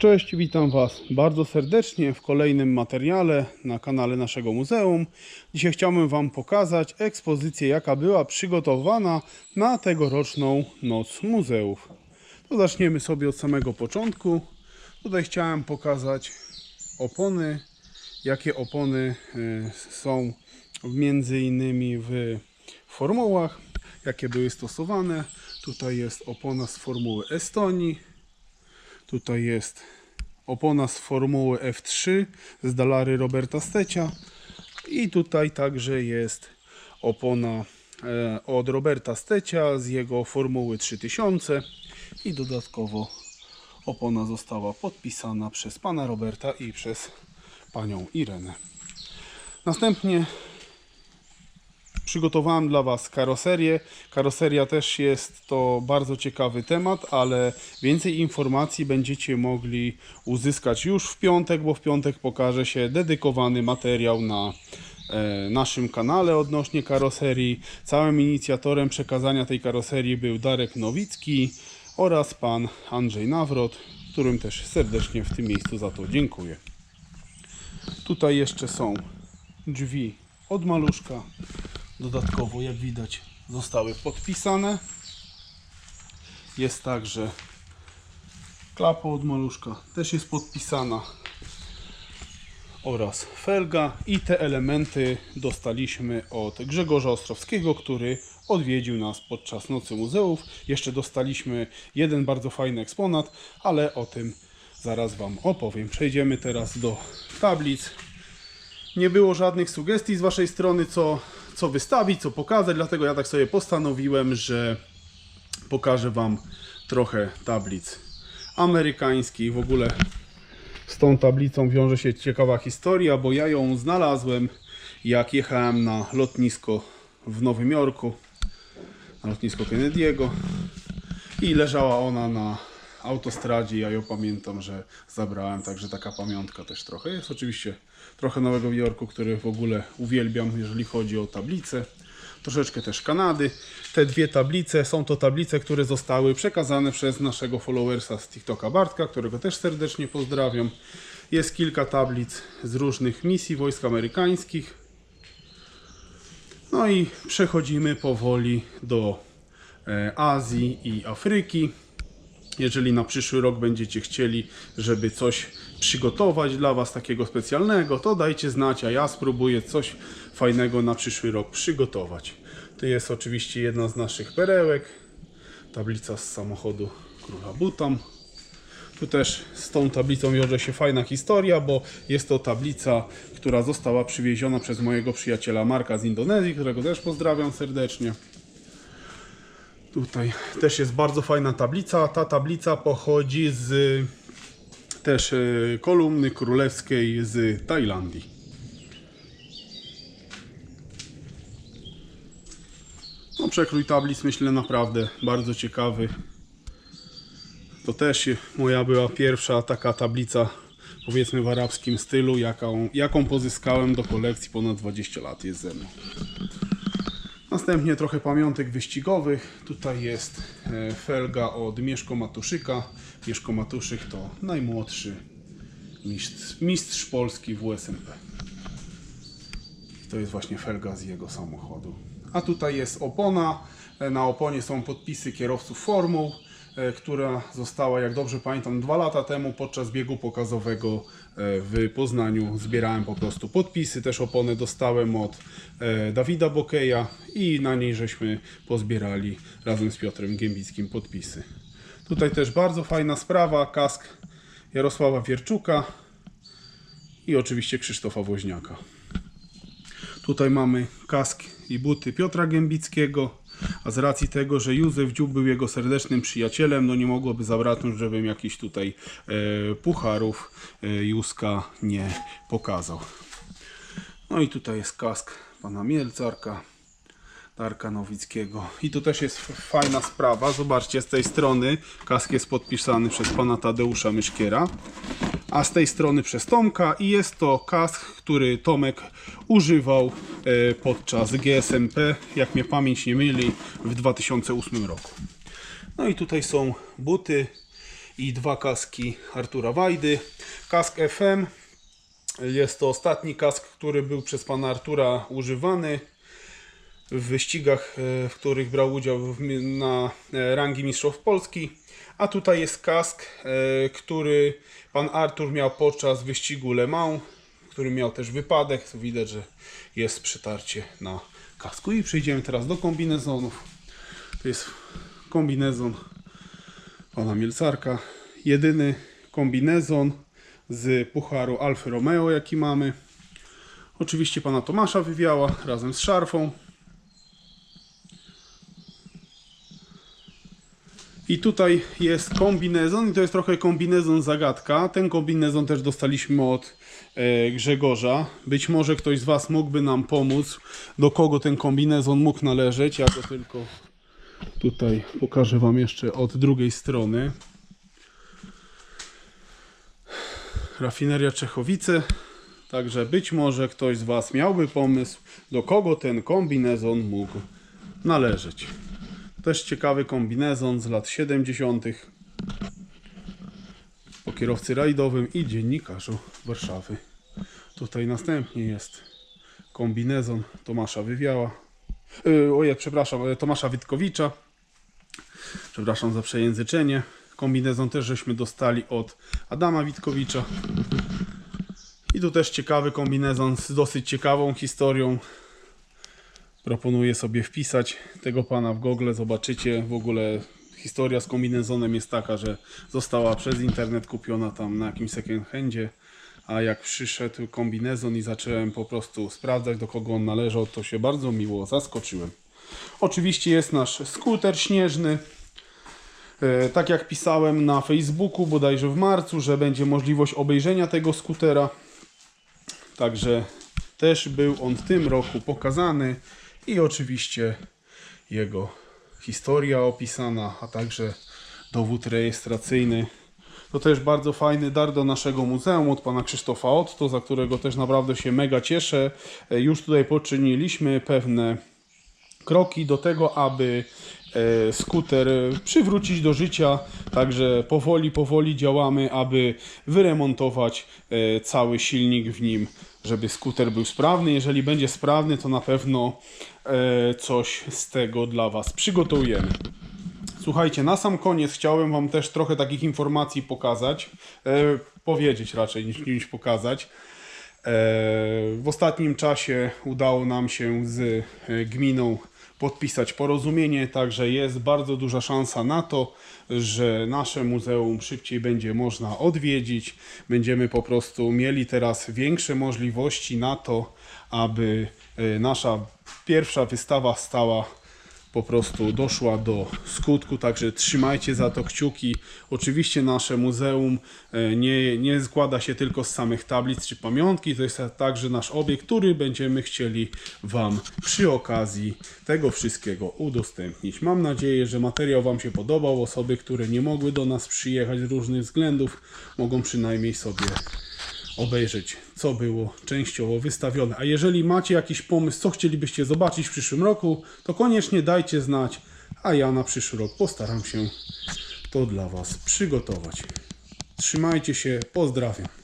Cześć, witam Was bardzo serdecznie w kolejnym materiale na kanale naszego muzeum. Dzisiaj chciałbym Wam pokazać ekspozycję, jaka była przygotowana na tegoroczną Noc Muzeów. To zaczniemy sobie od samego początku. Tutaj chciałem pokazać opony, jakie opony y, są między innymi w formułach, jakie były stosowane. Tutaj jest opona z formuły Estonii, Tutaj jest opona z formuły F3 z Dalary Roberta Stecia i tutaj także jest opona e, od Roberta Stecia z jego formuły 3000 i dodatkowo opona została podpisana przez pana Roberta i przez panią Irenę. Następnie przygotowałem dla Was karoserię. Karoseria też jest to bardzo ciekawy temat, ale więcej informacji będziecie mogli uzyskać już w piątek, bo w piątek pokaże się dedykowany materiał na e, naszym kanale odnośnie karoserii. Całym inicjatorem przekazania tej karoserii był Darek Nowicki oraz pan Andrzej Nawrot, którym też serdecznie w tym miejscu za to dziękuję. Tutaj jeszcze są drzwi od maluszka. Dodatkowo, jak widać, zostały podpisane. Jest także klapa od maluszka, też jest podpisana. Oraz felga i te elementy dostaliśmy od Grzegorza Ostrowskiego, który odwiedził nas podczas Nocy Muzeów. Jeszcze dostaliśmy jeden bardzo fajny eksponat, ale o tym zaraz Wam opowiem. Przejdziemy teraz do tablic. Nie było żadnych sugestii z Waszej strony, co, co wystawić, co pokazać, dlatego ja tak sobie postanowiłem, że pokażę Wam trochę tablic amerykańskich. W ogóle z tą tablicą wiąże się ciekawa historia, bo ja ją znalazłem, jak jechałem na lotnisko w Nowym Jorku, na lotnisko Kennedy'ego i leżała ona na autostradzie. Ja ją pamiętam, że zabrałem, także taka pamiątka też trochę. Jest oczywiście trochę Nowego Jorku, który w ogóle uwielbiam, jeżeli chodzi o tablice. Troszeczkę też Kanady. Te dwie tablice są to tablice, które zostały przekazane przez naszego followersa z TikToka Bartka, którego też serdecznie pozdrawiam. Jest kilka tablic z różnych misji wojsk amerykańskich. No i przechodzimy powoli do e, Azji i Afryki. Jeżeli na przyszły rok będziecie chcieli, żeby coś przygotować dla Was takiego specjalnego, to dajcie znać, a ja spróbuję coś fajnego na przyszły rok przygotować. To jest oczywiście jedna z naszych perełek. Tablica z samochodu króla Butam. Tu też z tą tablicą wiąże się fajna historia, bo jest to tablica, która została przywieziona przez mojego przyjaciela Marka z Indonezji, którego też pozdrawiam serdecznie. Tutaj też jest bardzo fajna tablica. Ta tablica pochodzi z też e, kolumny królewskiej z Tajlandii. No, przekrój tablic myślę naprawdę bardzo ciekawy. To też moja była pierwsza taka tablica powiedzmy w arabskim stylu, jaką, jaką pozyskałem do kolekcji ponad 20 lat jest ze mną. Następnie trochę pamiątek wyścigowych. Tutaj jest e, felga od Mieszko Matuszyka. Mieszko Matuszyk to najmłodszy mistrz, mistrz Polski w USMP. To jest właśnie felga z jego samochodu. A tutaj jest opona. E, Na oponie są podpisy kierowców formuł, która została, jak dobrze pamiętam, dwa lata temu podczas biegu pokazowego e, w Poznaniu. Zbierałem po prostu podpisy. Też oponę dostałem od e, Dawida Bokeja i na niej żeśmy pozbierali razem z Piotrem Gębickim podpisy. Tutaj też bardzo fajna sprawa. Kask Jarosława Wierczuka i oczywiście Krzysztofa Woźniaka. Tutaj mamy kask i buty Piotra Gębickiego, a z racji tego, że Józef Dziób był jego serdecznym przyjacielem, no nie mogłoby zabraknąć, żebym jakiś tutaj e, pucharów e, Józka nie pokazał. No i tutaj jest kask pana Mielcarka, Darka Nowickiego. I tu też jest fajna sprawa. Zobaczcie, z tej strony kask jest podpisany przez pana Tadeusza Myszkiera, a z tej strony przez Tomka. I jest to kask, który Tomek używał e, podczas GSMP, jak mnie pamięć nie myli, w 2008 roku. No i tutaj są buty i dwa kaski Artura Wajdy. Kask FM jest to ostatni kask, który był przez pana Artura używany w wyścigach, e, w których brał udział na e, rangi Mistrzów Polski. A tutaj jest kask, e, który pan Artur miał podczas wyścigu Le Mans, który miał też wypadek. Widać, że jest przytarcie na kasku. I przejdziemy teraz do kombinezonów. To jest kombinezon pana Mielcarka. Jedyny kombinezon z pucharu Alfa Romeo, jaki mamy. Oczywiście pana Tomasza wywiała razem z szarfą. I tutaj jest kombinezon i to jest trochę kombinezon zagadka. Ten kombinezon też dostaliśmy od e, Grzegorza. Być może ktoś z Was mógłby nam pomóc, do kogo ten kombinezon mógł należeć. Ja go tylko tutaj pokażę Wam jeszcze od drugiej strony. Rafineria Czechowice. Także być może ktoś z Was miałby pomysł, do kogo ten kombinezon mógł należeć. Też ciekawy kombinezon z lat 70. po kierowcy rajdowym i dziennikarzu Warszawy. Tutaj następnie jest kombinezon Tomasza Wywiała. Yy, ojej, przepraszam, e, Tomasza Witkowicza. Przepraszam za przejęzyczenie. Kombinezon też żeśmy dostali od Adama Witkowicza. I tu też ciekawy kombinezon z dosyć ciekawą historią. Proponuję sobie wpisać tego pana w Google, zobaczycie. W ogóle historia z kombinezonem jest taka, że została przez internet kupiona tam na jakimś second handzie, a jak przyszedł kombinezon i zacząłem po prostu sprawdzać do kogo on należał, to się bardzo miło zaskoczyłem. Oczywiście jest nasz skuter śnieżny. E, Tak jak pisałem na Facebooku bodajże w marcu, że będzie możliwość obejrzenia tego skutera. Także też był on w tym roku pokazany i oczywiście jego historia opisana, a także dowód rejestracyjny. To też bardzo fajny dar do naszego muzeum od pana Krzysztofa Otto, za którego też naprawdę się mega cieszę. E, Już tutaj poczyniliśmy pewne kroki do tego, aby e, skuter przywrócić do życia. Także powoli, powoli działamy, aby wyremontować e, cały silnik w nim, żeby skuter był sprawny. Jeżeli będzie sprawny, to na pewno e, coś z tego dla Was przygotujemy. Słuchajcie, na sam koniec chciałem Wam też trochę takich informacji pokazać, e, powiedzieć raczej niż, niż pokazać. E, W ostatnim czasie udało nam się z e, gminą podpisać porozumienie, także jest bardzo duża szansa na to, że nasze muzeum szybciej będzie można odwiedzić. Będziemy po prostu mieli teraz większe możliwości na to, aby e, nasza pierwsza wystawa stała po prostu doszła do skutku, także trzymajcie za to kciuki. Oczywiście nasze muzeum e, nie, nie składa się tylko z samych tablic czy pamiątki, to jest także nasz obiekt, który będziemy chcieli Wam przy okazji tego wszystkiego udostępnić. Mam nadzieję, że materiał Wam się podobał. Osoby, które nie mogły do nas przyjechać z różnych względów, mogą przynajmniej sobie obejrzeć, co było częściowo wystawione. A jeżeli macie jakiś pomysł, co chcielibyście zobaczyć w przyszłym roku, to koniecznie dajcie znać, a ja na przyszły rok postaram się to dla Was przygotować. Trzymajcie się, pozdrawiam.